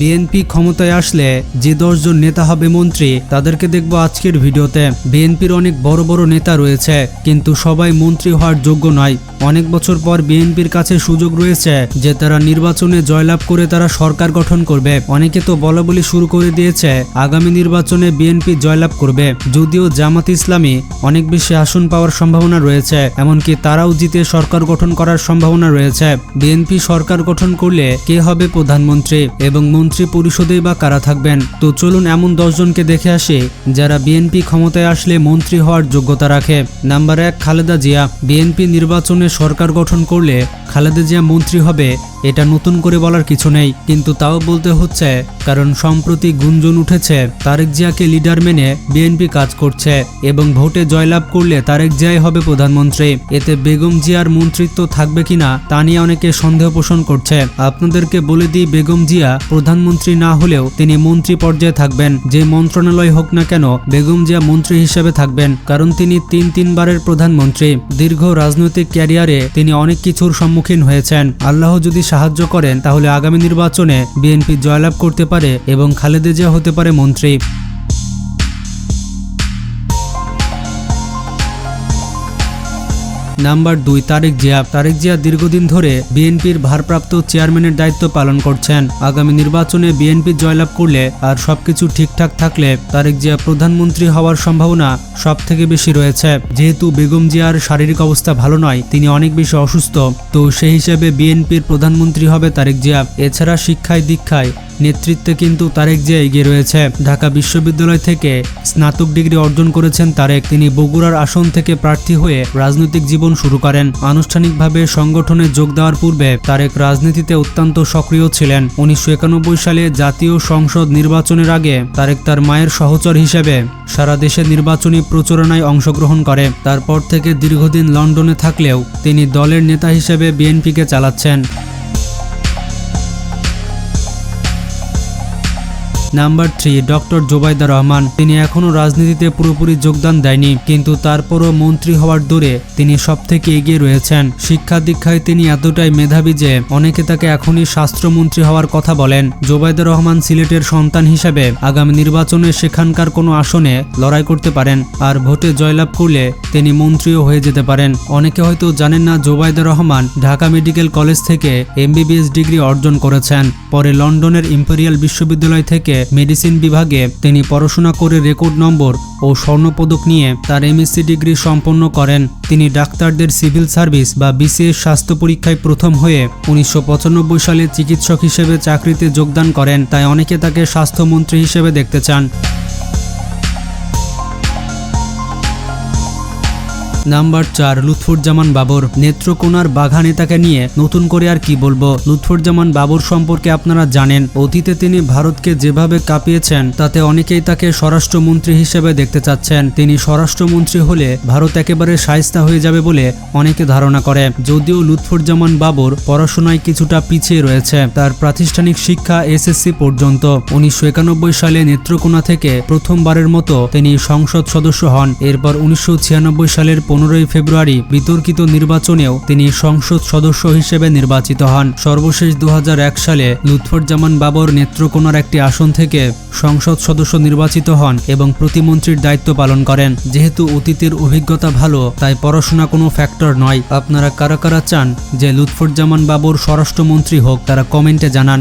BNP ক্ষমতায় আসলে যে দশজন নেতা হবে মন্ত্রী, তাদেরকে দেখব আজকের ভিডিওতে। বিএনপির অনেক বড় বড় নেতা রয়েছে, কিন্তু সবাই মন্ত্রী হওয়ার যোগ্য নয়। অনেক বছর পর বিএনপির কাছে সুযোগ রয়েছে যে তারা নির্বাচনে জয়লাভ করে তারা সরকার গঠন করবে। অনেকে তো বলা বলি শুরু করে দিয়েছে, আগামী নির্বাচনে বিএনপি জয়লাভ করবে। যদিও জামাত ইসলামী অনেক বেশি আসন পাওয়ার সম্ভাবনা রয়েছে, এমনকি তারাও জিতে সরকার গঠন করার সম্ভাবনা রয়েছে। বিএনপি সরকার গঠন করলে কে হবে প্রধানমন্ত্রী এবং মন্ত্রী? পরিষদে বা কারা থাকবেন? তো চলুন এমন দশজনকে দেখে আসে, যারা বিএনপি ক্ষমতায় আসলে মন্ত্রী হওয়ার যোগ্যতা রাখে। নাম্বার এক, খালেদা জিয়া। বিএনপি নির্বাচনে সরকার গঠন করলে খালেদা জিয়া মন্ত্রী হবে এটা নতুন করে বলার কিছু নেই, কিন্তু তাও বলতে হচ্ছে, কারণ সম্প্রতি গুঞ্জন উঠেছে, তারেক জিয়াকে লিডার মেনে বিএনপি কাজ করছে এবং ভোটে জয়লাভ করলে তারেক জিয়াই হবে প্রধানমন্ত্রী। এতে বেগম জিয়ার মন্ত্রিত্ব থাকবে কিনা, তা নিয়ে অনেকে সন্দেহ পোষণ করছে। আপনাদেরকে বলে দিই, বেগম জিয়া প্রধানমন্ত্রী না হলেও তিনি মন্ত্রী পর্যায়ে থাকবেন। যে মন্ত্রণালয় হোক না কেন, বেগম জিয়া মন্ত্রী হিসেবে থাকবেন, কারণ তিনি তিন তিনবারের প্রধানমন্ত্রী। দীর্ঘ রাজনৈতিক ক্যারিয়ারে তিনি অনেক কিছুর সম্মুখীন হয়েছেন। আল্লাহ যদি সাহায্য করেন, তাহলে আগামী নির্বাচনে বিএনপি জয়লাভ করতে পারে এবং খালেদা জিয়া হতে পারে মন্ত্রী। নাম্বার দুই, তারেক জিয়া। তারেক জিয়া দীর্ঘদিন ধরে বিএনপির ভারপ্রাপ্ত চেয়ারম্যানের দায়িত্ব পালন করছেন। আগামী নির্বাচনে বিএনপি জয়লাভ করলে আর সবকিছু ঠিকঠাক থাকলে তারেক জিয়া প্রধানমন্ত্রী হওয়ার সম্ভাবনা সব থেকে বেশি রয়েছে। যেহেতু বেগম জিয়ার শারীরিক অবস্থা ভালো নয়, তিনি অনেক বেশি অসুস্থ। তো সেই হিসেবে বিএনপির প্রধানমন্ত্রী হবে তারেক জিয়া। এছাড়া শিক্ষায় দীক্ষায় নেতৃত্বে কিন্তু তারেক জিয়া এগিয়ে রয়েছে। ঢাকা বিশ্ববিদ্যালয় থেকে স্নাতক ডিগ্রি অর্জন করেছেন তারেক। তিনি বগুড়ার আসন থেকে প্রার্থী হয়ে রাজনৈতিক জীবন শুরু করেন। আনুষ্ঠানিকভাবে সংগঠনে যোগ দেওয়ার পূর্বে তারেক রাজনীতিতে অত্যন্ত সক্রিয় ছিলেন। উনিশশো একানব্বই সালে জাতীয় সংসদ নির্বাচনের আগে তারেক তার মায়ের সহচর হিসেবে সারা দেশে নির্বাচনী প্রচারণায় অংশগ্রহণ করে। তারপর থেকে দীর্ঘদিন লন্ডনে থাকলেও তিনি দলের নেতা হিসেবে বিএনপিকে চালাচ্ছেন। Number three, doctor Zubaida Rahman. তিনি এখনও রাজনীতিতে পুরোপুরি যোগদান দেয়নি, কিন্তু তারপরও মন্ত্রী হওয়ার দূরে তিনি সব থেকে এগিয়ে রয়েছেন। শিক্ষা দীক্ষায় তিনি এতটাই মেধাবী যে অনেকে তাকে এখনই স্বাস্থ্যমন্ত্রী হওয়ার কথা বলেন। জোবাইদা রহমান সিলেটের সন্তান হিসেবে আগামী নির্বাচনে সেখানকার কোনো আসনে লড়াই করতে পারেন, আর ভোটে জয়লাভ করলে তিনি মন্ত্রীও হয়ে যেতে পারেন। অনেকে হয়তো জানেন না, জোবাইদা রহমান ঢাকা মেডিকেল কলেজ থেকে এমবিবিএস ডিগ্রি অর্জন করেছেন। পরে লন্ডনের ইম্পেরিয়াল বিশ্ববিদ্যালয় থেকে মেডিসিন বিভাগে তিনি পড়াশোনা করে রেকর্ড নম্বর ও স্বর্ণপদক নিয়ে তার এমএসসি ডিগ্রি সম্পন্ন করেন। তিনি ডাক্তারদের সিভিল সার্ভিস বা বিসিএস স্বাস্থ্য পরীক্ষায় প্রথম হয়ে উনিশশো পঁচানব্বই সালে চিকিৎসক হিসেবে চাকরিতে যোগদান করেন। তাই অনেকে তাকে স্বাস্থ্যমন্ত্রী হিসেবে দেখতে চান। নাম্বার চার, লুৎফুজ্জামান বাবর। নেত্রকোনার বাঘা নেতাকে নিয়ে নতুন করে আর কি বলব? লুৎফুজ্জামান বাবর সম্পর্কে আপনারা জানেন, অতীতে তিনি ভারতকে যেভাবে কাঁপিয়েছেন, তাতে অনেকেই তাকে স্বরাষ্ট্রমন্ত্রী হিসেবে দেখতে চাচ্ছেন। তিনি স্বরাষ্ট্রমন্ত্রী হলে ভারত একেবারে সায়স্তা হয়ে যাবে বলে অনেকে ধারণা করে। যদিও লুৎফুজ্জামান বাবর পড়াশোনায় কিছুটা পিছিয়ে রয়েছে, তার প্রাতিষ্ঠানিক শিক্ষা এসএসসি পর্যন্ত। উনিশশো একানব্বই সালে নেত্রকোনা থেকে প্রথমবারের মতো তিনি সংসদ সদস্য হন। এরপর উনিশশো ছিয়ানব্বই সালের পনেরোই ফেব্রুয়ারি বিতর্কিত নির্বাচনেও তিনি সংসদ সদস্য হিসেবে নির্বাচিত হন। সর্বশেষ দু হাজার এক সালে লুৎফুজ্জামান বাবর নেত্রকোনার একটি আসন থেকে সংসদ সদস্য নির্বাচিত হন এবং প্রতিমন্ত্রীর দায়িত্ব পালন করেন। যেহেতু অতীতের অভিজ্ঞতা ভালো, তাই পড়াশোনা কোনো ফ্যাক্টর নয়। আপনারা কারা কারা চান যে লুৎফুজ্জামান বাবর স্বরাষ্ট্রমন্ত্রী হোক, তারা কমেন্টে জানান।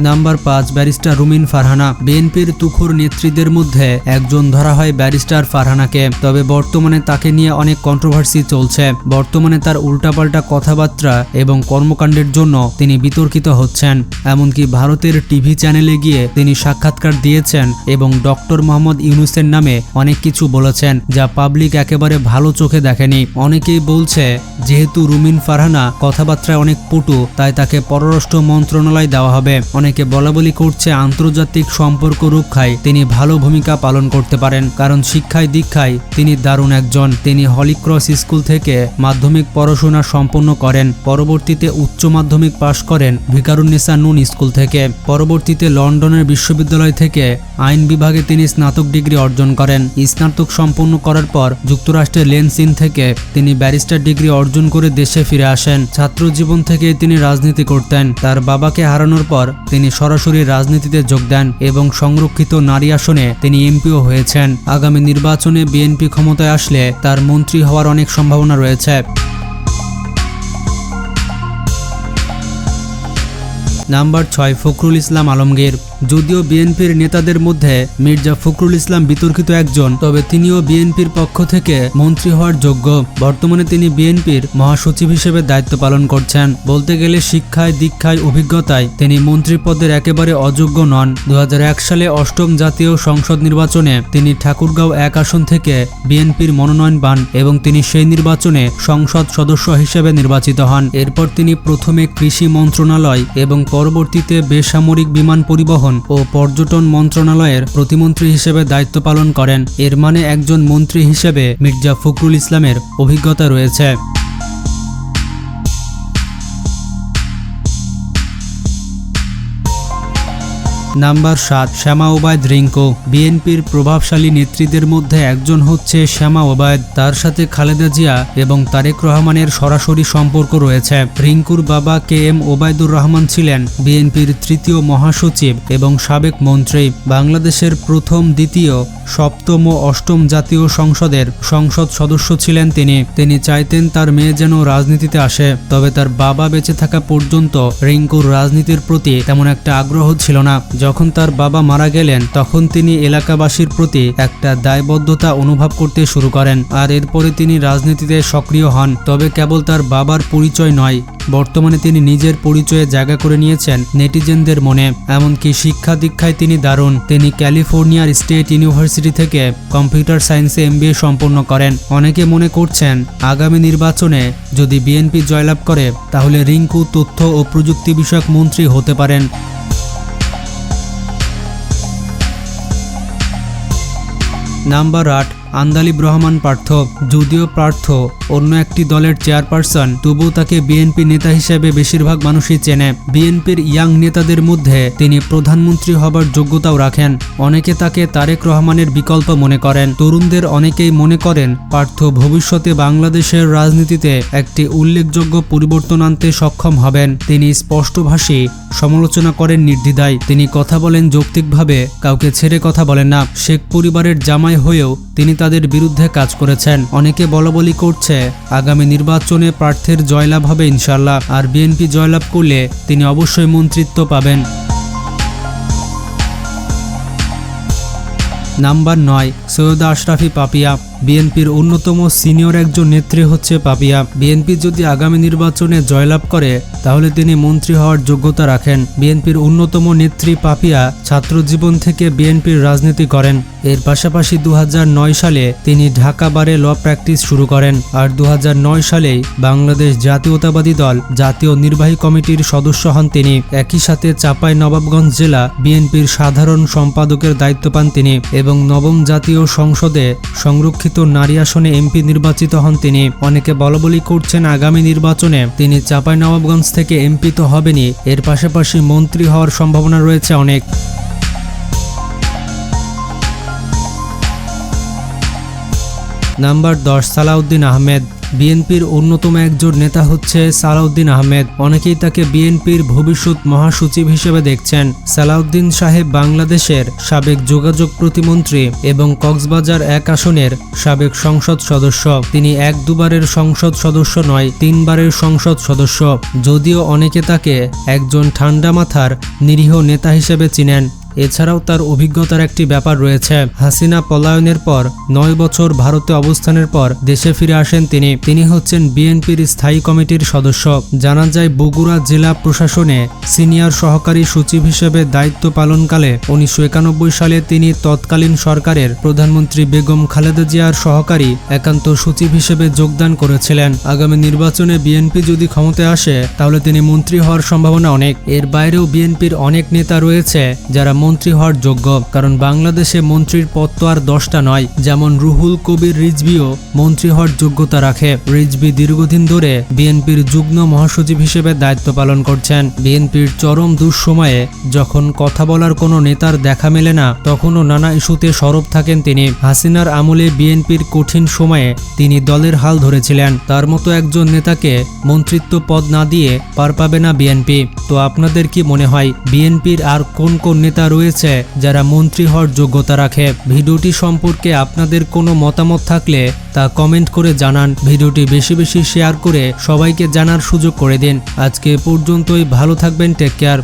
নাম্বার পাঁচ ব্যারিস্টার রুমিন ফারহানা। বিএনপির তুখুর নেত্রীদের মধ্যে একজন ধরা হয় ব্যারিস্টার ফারহানাকে। তবে বর্তমানে তাকে নিয়ে অনেক কন্ট্রোভার্সি চলছে। বর্তমানে তার উল্টাপাল্টা কথাবার্তা এবং কর্মকাণ্ডের জন্য তিনি বিতর্কিত হচ্ছেন। এমনকি ভারতের টিভি চ্যানেলে গিয়ে তিনি সাক্ষাৎকার দিয়েছেন এবং ডক্টর মোহাম্মদ ইউনুসের নামে অনেক কিছু বলেছেন, যা পাবলিক একেবারে ভালো চোখে দেখেনি। অনেকেই বলছে, যেহেতু রুমিন ফারহানা কথাবার্তায় অনেক পটু, তাই তাকে পররাষ্ট্র মন্ত্রণালয় দেওয়া হবে। অনেক অনেকে বলাবলি করছে আন্তর্জাতিক সম্পর্ক রক্ষায় তিনি ভালো ভূমিকা পালন করতে পারেন, কারণ শিক্ষায় দীক্ষায় তিনি দারুণ একজন। তিনি হলিক্রস স্কুল থেকে মাধ্যমিক পড়াশোনা সম্পন্ন করেন, পরবর্তীতে উচ্চ মাধ্যমিক পাশ করেন ভিকারুন্নেসা নুন স্কুল থেকে। পরবর্তীতে লন্ডনের বিশ্ববিদ্যালয় থেকে আইন বিভাগে তিনি স্নাতক ডিগ্রি অর্জন করেন। স্নাতক সম্পন্ন করার পর যুক্তরাষ্ট্রের লেনসিন থেকে তিনি ব্যারিস্টার ডিগ্রি অর্জন করে দেশে ফিরে আসেন। ছাত্র জীবন থেকে তিনি রাজনীতি করতেন। তার বাবাকে হারানোর পর তিনি সরাসরি রাজনীতিতে যোগ দেন এবং সংরক্ষিত নারী আসনে তিনি এমপিও হয়েছেন। আগামী নির্বাচনে বিএনপি ক্ষমতায় আসলে তার মন্ত্রী হওয়ার অনেক সম্ভাবনা রয়েছে। নাম্বার ছয়, ফখরুল ইসলাম আলমগীর। যদিও বিএনপির নেতাদের মধ্যে মির্জা ফখরুল ইসলাম বিতর্কিত একজন, তবে তিনিও বিএনপির পক্ষ থেকে মন্ত্রী হওয়ার যোগ্য। বর্তমানে তিনি বিএনপির মহাসচিব হিসেবে দায়িত্ব পালন করছেন। বলতে গেলে শিক্ষায়, দীক্ষায়, অভিজ্ঞতায় তিনি মন্ত্রী পদের একেবারে অযোগ্য নন। দু হাজার এক সালে অষ্টম জাতীয় সংসদ নির্বাচনে তিনি ঠাকুরগাঁও এক আসন থেকে বিএনপির মনোনয়ন পান এবং তিনি সেই নির্বাচনে সংসদ সদস্য হিসেবে নির্বাচিত হন। এরপর তিনি প্রথমে কৃষি মন্ত্রণালয় এবং পরবর্তীতে বেসামরিক বিমান পরিবহন ও পর্যটন মন্ত্রণালয়ের প্রতিমন্ত্রী হিসেবে দায়িত্ব পালন করেন। এর মানে একজন মন্ত্রী হিসেবে মির্জা ফখরুল ইসলামের অভিজ্ঞতা রয়েছে। নাম্বার সাত, শ্যামা ওবায়দ রিঙ্কো। বিএনপির প্রভাবশালী নেত্রীদের মধ্যে একজন হচ্ছে শ্যামা ওবায়দ। তার সাথে খালেদা জিয়া এবং তারেক রহমানের সরাসরি সম্পর্ক রয়েছে। রিঙ্কুর বাবা কে এম ওবায়দুর রহমান ছিলেন বিএনপির তৃতীয় মহাসচিব এবং সাবেক মন্ত্রী। বাংলাদেশের প্রথম, দ্বিতীয়, সপ্তম ও অষ্টম জাতীয় সংসদের সংসদ সদস্য ছিলেন তিনি। তিনি চাইতেন তার মেয়ে যেন রাজনীতিতে আসে, তবে তার বাবা বেঁচে থাকা পর্যন্ত রিঙ্কুর রাজনীতির প্রতি তেমন একটা আগ্রহ ছিল না। যখন তার বাবা মারা গেলেন, তখন তিনি এলাকাবাসীর প্রতি একটা দায়বদ্ধতা অনুভব করতে শুরু করেন আর এরপরে তিনি রাজনীতিতে সক্রিয় হন। তবে কেবল তার বাবার পরিচয় নয়, বর্তমানে তিনি নিজের পরিচয়ে জায়গা করে নিয়েছেন নেটিজেনদের মনে। এমনকি শিক্ষা দীক্ষায় তিনি দারুণ। তিনি ক্যালিফোর্নিয়ার স্টেট ইউনিভার্সিটি থেকে কম্পিউটার সায়েন্সে এমবিএ সম্পন্ন করেন। অনেকে মনে করছেন, আগামী নির্বাচনে যদি বিএনপি জয়লাভ করে, তাহলে রিঙ্কু তথ্য ও প্রযুক্তি বিষয়ক মন্ত্রী হতে পারেন। নাম্বার আট আন্দালিব রহমান পার্থ, যদিও পার্থ অন্য একটি দলের চেয়ারপারসন, তবুও তাকে বিএনপি নেতা হিসেবে বেশিরভাগ মানুষই চেনে। বিএনপির ইয়াং নেতাদের মধ্যে তিনি প্রধানমন্ত্রী হবার যোগ্যতাও রাখেন। অনেকে তাকে তারেক রহমানের বিকল্প মনে করেন। তরুণদের অনেকেই মনে করেন, পার্থ ভবিষ্যতে বাংলাদেশের রাজনীতিতে একটি উল্লেখযোগ্য পরিবর্তন আনতে সক্ষম হবেন। তিনি স্পষ্টভাষী সমালোচনা করেন নির্দ্বিধায়। তিনি কথা বলেন যৌক্তিকভাবে, কাউকে ছেড়ে কথা বলেন না। শেখ পরিবারের জামাই হয়েও তিনি তাদের বিরুদ্ধে কাজ করেছেন। অনেকে বলাবলি করছে, আগামী নির্বাচনে প্রার্থীর জয়লাভ হবে ইনশাল্লাহ আর বিএনপি জয়লাভ করলে তিনি অবশ্যই মন্ত্রিত্ব পাবেন। নাম্বার নয়, সৈয়দ আশরাফি পাপিয়া। বিএনপির অন্যতম সিনিয়র একজন নেত্রী হচ্ছে পাপিয়া। বিএনপি যদি আগামী নির্বাচনে জয়লাভ করে, তাহলে তিনি মন্ত্রী হওয়ার যোগ্যতা রাখেন। বিএনপির অন্যতম নেত্রী পাপিয়া ছাত্র জীবন থেকে বিএনপির রাজনীতি করেন। এর পাশাপাশি দু হাজার নয় সালে তিনি ঢাকা বারে ল প্র্যাকটিস শুরু করেন। আর দু হাজার নয় সালেই বাংলাদেশ জাতীয়তাবাদী দল, জাতীয় নির্বাহী কমিটির সদস্য হন তিনি। একই সাথে চাপাই নবাবগঞ্জ জেলা বিএনপির সাধারণ সম্পাদকের দায়িত্ব পান তিনি এবং নবম জাতীয় সংসদে সংরক্ষিত নারী আসনে এমপি নির্বাচিত হন তিনি। অনেকে বলবলি করছেন আগামী নির্বাচনে। তিনি চাপাই নবাবগঞ্জ থেকে এমপি তো হবেনি এর পাশাপাশি মন্ত্রী হওয়ার সম্ভাবনা রয়েছে অনেক। নাম্বার দশ, সালাউদ্দিন আহমেদ। বিএনপির অন্যতম একজন নেতা হচ্ছে সালাউদ্দিন আহমেদ। অনেকেই তাকে বিএনপির ভবিষ্যৎ মহাসচিব হিসেবে দেখছেন। সালাউদ্দিন সাহেব বাংলাদেশের সাবেক যোগাযোগ প্রতিমন্ত্রী এবং কক্সবাজার এক আসনের সাবেক সংসদ সদস্য। তিনি এক দুবারের সংসদ সদস্য নয়, তিনবারের সংসদ সদস্য। যদিও অনেকে তাকে একজন ঠান্ডা মাথার নিরীহ নেতা হিসেবে চিনেন। এছাড়াও তার অভিজ্ঞতার একটি ব্যাপার রয়েছে। হাসিনা পলায়নের পর, নয় বছর ভারতে অবস্থানের পর দেশে ফিরে আসেন তিনি। তিনি হচ্ছেন বিএনপির স্থায়ী কমিটির সদস্য। জানা যায়, বগুড়া জেলা প্রশাসনে সিনিয়র সহকারী সচিব হিসেবে দায়িত্ব পালনকালে উনিশশো একানব্বই সালে তিনি তৎকালীন সরকারের প্রধানমন্ত্রী বেগম খালেদা জিয়ার সহকারী একান্ত সচিব হিসেবে যোগদান করেছিলেন। আগামী নির্বাচনে বিএনপি যদি ক্ষমতায় আসে, তাহলে তিনি মন্ত্রী হওয়ার সম্ভাবনা অনেক। এর বাইরেও বিএনপির অনেক নেতা রয়েছে, যারা মন্ত্রী হওয়ার যোগ্য, কারণ বাংলাদেশে মন্ত্রীর পদ তো আর দশটা নয়। যেমন রুহুল কবির রিজভিও মন্ত্রী হওয়ার যোগ্যতা রাখে। রিজভি দীর্ঘদিন ধরে বিএনপির যুগ্ম মহাসচিব হিসেবে দায়িত্ব পালন করছেন। বিএনপির চরম দুঃসময়ে যখন কথা বলার কোনো নেতার দেখা মেলে না, তখনও নানা ইস্যুতে সরব থাকেন তিনি। হাসিনার আমলে বিএনপির কঠিন সময়ে তিনি দলের হাল ধরেছিলেন। তার মতো একজন নেতাকে মন্ত্রিত্ব পদ না দিয়ে পার পাবে না বিএনপি। তো আপনাদের কি মনে হয়, বিএনপির আর কোন কোন নেতা রয়েছে। যারা মন্ত্রী হওয়ার যোগ্যতা রাখে, ভিডিওটি সম্পর্কে আপনাদের কোনো মতামত থাকলে তা কমেন্ট করে জানান। ভিডিওটি বেশি বেশি শেয়ার করে সবাইকে জানার সুযোগ করে দিন। আজকে পর্যন্তই, ভালো থাকবেন টেক কেয়ার